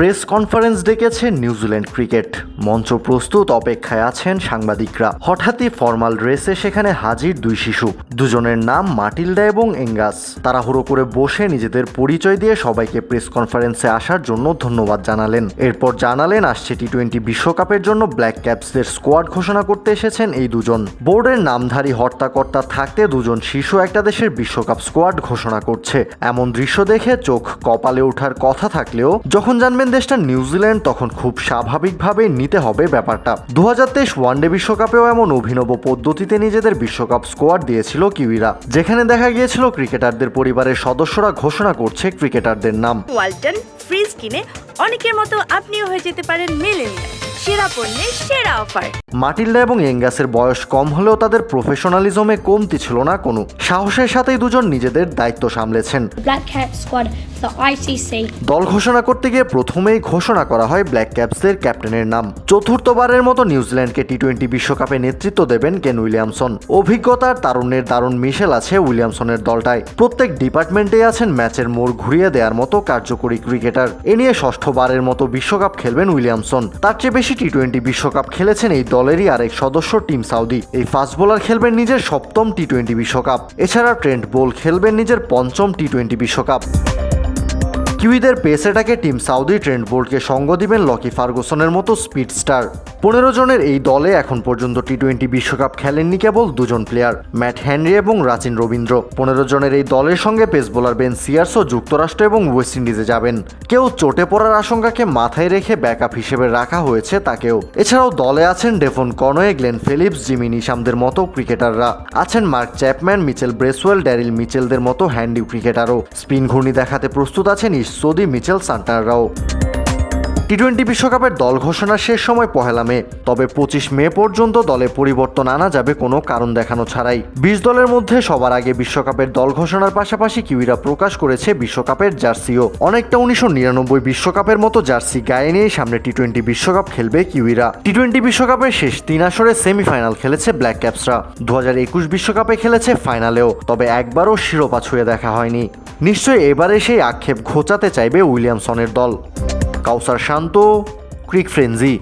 Press conference ডেকেছে New Zealand cricket. মঞ্চ প্রস্তুত অপেক্ষায় আছেন সাংবাদিকরা। হঠাৎই ফর্মাল ড্রেসে সেখানে হাজির দুই শিশু। দুজনের নাম মাটিল্ডা এবং এঙ্গাস। তারা তাড়াহুড়ো করে বসে নিজেদের পরিচয় দিয়ে সবাইকে প্রেস কনফারেন্সে আসার জন্য ধন্যবাদ জানালেন। এরপর জানালেন, আসছে টি টোয়েন্টি বিশ্বকাপের জন্য ব্ল্যাক ক্যাপসদের স্কোয়াড ঘোষণা করতে এসেছেন এই দুজন। বোর্ডের নামধারী হর্তাকর্তা থাকতে দুজন শিশু একটা দেশের বিশ্বকাপ স্কোয়াড ঘোষণা করছে। এমন দৃশ্য দেখে চোখ কপালে ওঠার কথা থাকলেও যখন জানবেন দেশটা নিউজিল্যান্ড তখন খুব স্বাভাবিকভাবে নিতে হবে ব্যাপারটা। দু হাজার তেইশ ওয়ানডে বিশ্বকাপেও এমন অভিনব পদ্ধতিতে নিজেদের বিশ্বকাপ স্কোয়াড দিয়েছিল কিউইরা, যেখানে দেখা গিয়েছিল ক্রিকেটারদের পরিবারের সদস্যরা ঘোষণা করছে ক্রিকেটারদের নাম। ওয়ালটন, ফ্রিজ কিনে অনেকের মতো আপনিও হয়ে যেতে পারেন মিলেনিয়াল। সেরা পণ্যের সেরা অফার। মাটিল্ডা এবং এঙ্গাসের বয়স কম হলেও তাদের প্রফেশনালিজমে কমতি ছিল না কোনো। সাহসের সাথেই দুজন নিজেদের দায়িত্ব সামলেছেন. দল ঘোষণা করতে গিয়ে প্রথমেই ঘোষণা করা হয় ব্ল্যাক ক্যাপসদের ক্যাপ্টেনের নাম। চতুর্থবারের মতো নিউজিল্যান্ডকে টি টোয়েন্টি বিশ্বকাপে নেতৃত্ব দেবেন কেন উইলিয়ামসন। অভিজ্ঞতার তারুণ্যের দারুণ মিশেল আছে উইলিয়ামসনের দলটায়। প্রত্যেক ডিপার্টমেন্টেই আছেন ম্যাচের মোড় ঘুরিয়ে দেওয়ার মতো কার্যকরী ক্রিকেটার। এ নিয়ে ষষ্ঠবারের মতো বিশ্বকাপ খেলবেন উইলিয়ামসন। তার চেয়ে বেশি টি টোয়েন্টি বিশ্বকাপ খেলেছেন এই দলেরই আরেক সদস্য টিম সাউদি। এই ফাস্ট বোলার খেলবেন নিজের সপ্তম টি টোয়েন্টি বিশ্বকাপ। এছাড়া ট্রেন্ট বোল খেলবেন নিজের পঞ্চম টি টোয়েন্টি বিশ্বকাপ। কিউইদের পেসেটাকে টিম সাউদি ট্রেন্ড বোল্টকে সঙ্গ দিবেন লকি ফার্গুসনের মতো স্পিড স্টার পনেরো জনের এই দলে এখন পর্যন্ত টি টোয়েন্টি বিশ্বকাপ খেলেননি কেবল দুজন প্লেয়ার, ম্যাট হেনরি এবং রাচিন রবীন্দ্র। পনেরো জনের এই দলের সঙ্গে পেস বোলার বেন সিয়ার্সও যুক্তরাষ্ট্র এবং ওয়েস্ট ইন্ডিজে যাবেন। কেউ চোটে পড়ার আশঙ্কাকে মাথায় রেখে ব্যাকআপ হিসেবে রাখা হয়েছে তাকেও। এছাড়াও দলে আছেন Devon Conway Glenn Phillips, Jimmy নিশামদের মতো ক্রিকেটাররা। আছেন Mark Chapman, Mitchell Bracewell, Daryl মিচেলদের মতো হ্যান্ডি ক্রিকেটারও। স্পিন ঘূর্ণি দেখাতে প্রস্তুত আছেন ইসোদি মিচেল সান্টাররাও টি টোয়েন্টি বিশ্বকাপের দল ঘোষণা শেষ সময় পহেলা মে, তবে পঁচিশ মে পর্যন্ত দলে পরিবর্তন আনা যাবে কোনো কারণ দেখানো ছাড়াই। বিশ দলের মধ্যে সবার আগে বিশ্বকাপের দল ঘোষণার পাশাপাশি কিউইরা প্রকাশ করেছে বিশ্বকাপের জার্সিও। অনেকটা উনিশশো নিরানব্বই বিশ্বকাপের মতো জার্সি গায়ে নিয়ে সামনে টি টোয়েন্টি বিশ্বকাপ খেলবে কিউইরা। টি টোয়েন্টি বিশ্বকাপের শেষ তিন আসরে সেমিফাইনাল খেলেছে ব্ল্যাক ক্যাপসরা। দু হাজার একুশ বিশ্বকাপে খেলেছে ফাইনালেও, তবে একবারও শিরোপা ছুঁয়ে দেখা হয়নি। নিশ্চয়ই এবারে সেই আক্ষেপ ঘোচাতে চাইবে উইলিয়ামসনের দল। কাউসার শান্ত ক্রিক ফ্রেঞ্জি